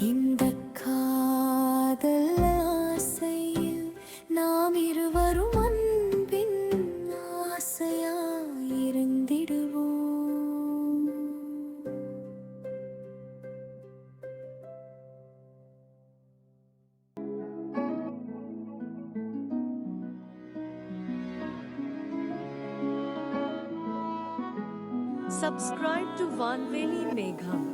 இந்த காதல் ஆசையில் நாம் இருவரும் அன்பின் ஆசையாயிருந்திடுவோம் Subscribe to Vanveli Megham.